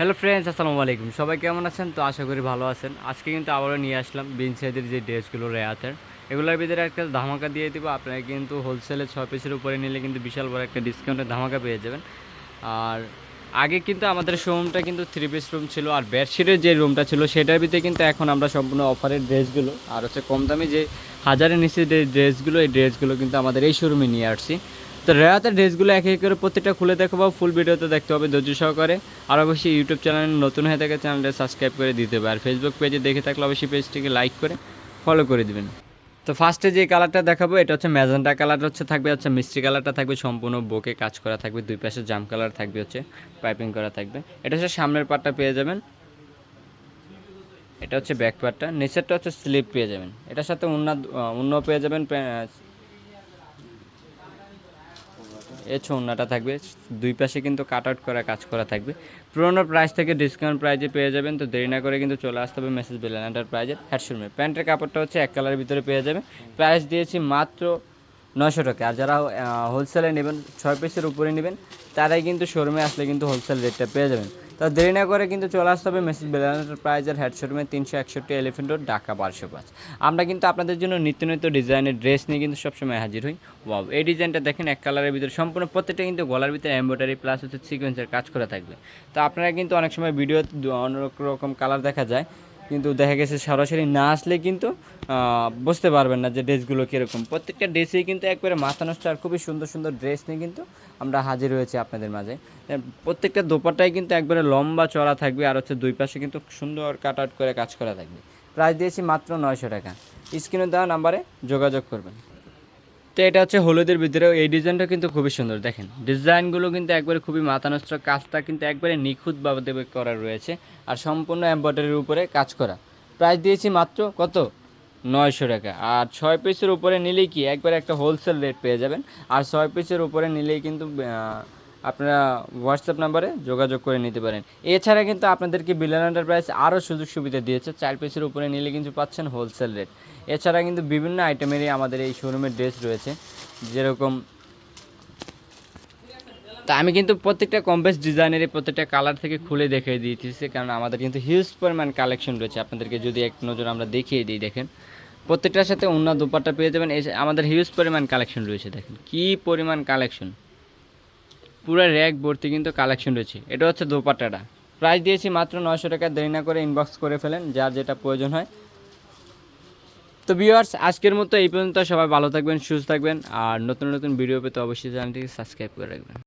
Hello friends আসসালামু আলাইকুম সবাই কেমন আছেন? তো আশা করি ভালো আছেন। আজকে কিন্তু আবারও নিয়ে আসলাম বিন সাইজের যে ড্রেসগুলো রেয়াতের। এগুলোর ভিতরে একটা ধামাকা দিয়ে দিব। আপনারা কিন্তু হোলসেলে ছ পিসের উপরে নিলে কিন্তু বিশাল বড় একটা ডিসকাউন্টের ধামাকা পেয়ে যাবেন। আর আগে কিন্তু আমাদের শোরুমটা কিন্তু থ্রি পিস রুম ছিল। আর বেডশিটের যে রুমটা ছিল, সেটার ভিতরে কিন্তু এখন আমরা সম্পূর্ণ অফারের ড্রেসগুলো। আর হচ্ছে কম দামি যে হাজারের নিচে যে ড্রেসগুলো, এই ড্রেসগুলো কিন্তু আমাদের এই শোরুমে নিয়ে আসছি। তো রেয়াতের ড্রেসগুলো এক এক করে প্রত্যেকটা খুলে দেখাবো ফুল ভিডিওতে দেখতে হবে ধৈর্য সহকারে। আর অবশ্যই ইউটিউব চ্যানেল নতুন হয়ে থাকে চ্যানেলটা সাবস্ক্রাইব করে দিতে হবে। আর ফেসবুক পেজে দেখে থাকলে অবশ্যই পেজটিকে লাইক করে ফলো করে দিবেন। তো ফার্স্টে যে কালারটা দেখাবো, এটা হচ্ছে ম্যাজেন্টা কালার হচ্ছে, থাকবে হচ্ছে মিষ্টি কালারটা থাকবে সম্পূর্ণ বুকে কাজ করা থাকবে, দুই পাশে জাম কালার থাকবে হচ্ছে পাইপিং করা থাকবে। এটা হচ্ছে সামনের পার্টটা পেয়ে যাবেন। এটা হচ্ছে ব্যাক পার্টটা নিচেরটা হচ্ছে স্লিপ পেয়ে যাবেন। এটার সাথে অন্য অন্য পেয়ে যাবেন এ ছৌনাটা থাকবে। দুই পাশে কিন্তু কাট আউট করা, কাজ করা থাকবে। পুরোনো প্রাইস থেকে ডিসকাউন্ট প্রাইজে পেয়ে যাবেন। তো দেরি না করে কিন্তু চলে আসতে হবে মেসেজ বেলেন এন্টারপ্রাইজের হ্যাডশোরুমে প্যান্টের কাপড়টা হচ্ছে এক কালারের ভিতরে পেয়ে যাবে প্রাইস দিয়েছি মাত্র নশো টাকা। আর যারা হোলসেলে নেবেন, ছয় পিসের উপরে নেবেন, তারাই কিন্তু শোরুমে আসলে কিন্তু হোলসেল রেটটা পেয়ে যাবেন। তো দেরি না করে কিন্তু চলে আসতে হবে মেসেজ বেলা প্রাইজের হেড শোরুমে তিনশো একষট্টি এলিফেন্ট রোড ঢাকা বারোশো পাঁচ আমরা কিন্তু আপনাদের জন্য নিত্য নিত্য ডিজাইনের ড্রেস নিয়ে কিন্তু সবসময় হাজির হই। ওয়াও এই ডিজাইনটা দেখেন এক কালারের ভিতরে সম্পূর্ণ প্রত্যেকটা কিন্তু গলার ভিতরে এম্ব্রয়ডারি প্লাস হচ্ছে সিকোয়েন্সের কাজ করে থাকবে। তো আপনারা কিন্তু অনেক সময় ভিডিওতে অনেক রকম কালার দেখা যায়। কিন্তু দেখা গেছে সরাসরি না আসলে কিন্তু বুঝতে পারবেন না যে ড্রেসগুলো কীরকম। প্রত্যেকটা ড্রেসেই কিন্তু একবারে মাথা নষ্ট আর খুবই সুন্দর সুন্দর ড্রেস নিয়ে কিন্তু আমরা হাজির হয়েছি আপনাদের মাঝে। প্রত্যেকটা দোপাটাই কিন্তু একবারে লম্বা চড়া থাকবে আর হচ্ছে দুই পাশে কিন্তু সুন্দর কাট আউট করে কাজ করা থাকবে। প্রাইস দিয়েছি মাত্র নয়শো টাকা। স্ক্রিনে দেওয়া নাম্বারে যোগাযোগ করবেন। তো এটা হচ্ছে হলুদের ভিতরে, এই ডিজাইনটা কিন্তু খুবই সুন্দর, দেখেন। ডিজাইনগুলো কিন্তু একবারে খুবই মাথা নষ্ট কাজটা কিন্তু একবারে নিখুঁতভাবে করা রয়েছে আর সম্পূর্ণ এম্ব্রয়ডারির উপরে কাজ করা। প্রাইস দিয়েছি মাত্র কত? নয়শো টাকা। আর ছয় পিসের উপরে নিলেই কি একবারে একটা হোলসেল রেট পেয়ে যাবেন। আর ছয় পিসের উপরে নিলেই কিন্তু আপনারা হোয়াটসঅ্যাপ নাম্বারে যোগাযোগ করে নিতে পারেন। এছাড়া কিন্তু আপনাদেরকে বিলিয়ন এন্টারপ্রাইজ আরও সুযোগ সুবিধা দিয়েছে। চার পিসের উপরে নিলে কিন্তু পাচ্ছেন হোলসেল রেট এছাড়া কিন্তু বিভিন্ন আইটেমেরই আমাদের এই শোরুমের ড্রেস রয়েছে। যেরকম তা আমি কিন্তু প্রত্যেকটা কম্বেস ডিজাইনের প্রত্যেকটা কালার থেকে খুলে দেখিয়ে দিয়েছি কারণ আমাদের কিন্তু হিউজ পরিমাণ কালেকশন রয়েছে। আপনাদেরকে যদি এক নজর আমরা দেখিয়ে দিই, দেখেন। প্রত্যেকটার সাথে অন্য দুপাট্টা পেয়ে যাবেন। আমাদের হিউজ পরিমাণ কালেকশন রয়েছে, দেখেন। কি পরিমাণ কালেকশন পুরো র্যাক ভর্তি কিন্তু কালেকশন রয়েছে। এটা হচ্ছে দোপাট্টাটা। প্রাইস দিয়েছি মাত্র নয়শো টাকা, দেরি না করে ইনবক্স করে ফেলেন, যার যেটা প্রয়োজন হয়। তো ভিউয়ার্স আজকের মতো এই পর্যন্ত। সবাই ভালো থাকবেন, সুস্থ থাকবেন। আর নতুন নতুন ভিডিও পেতে অবশ্যই চ্যানেলটিকে সাবস্ক্রাইব করে রাখবেন।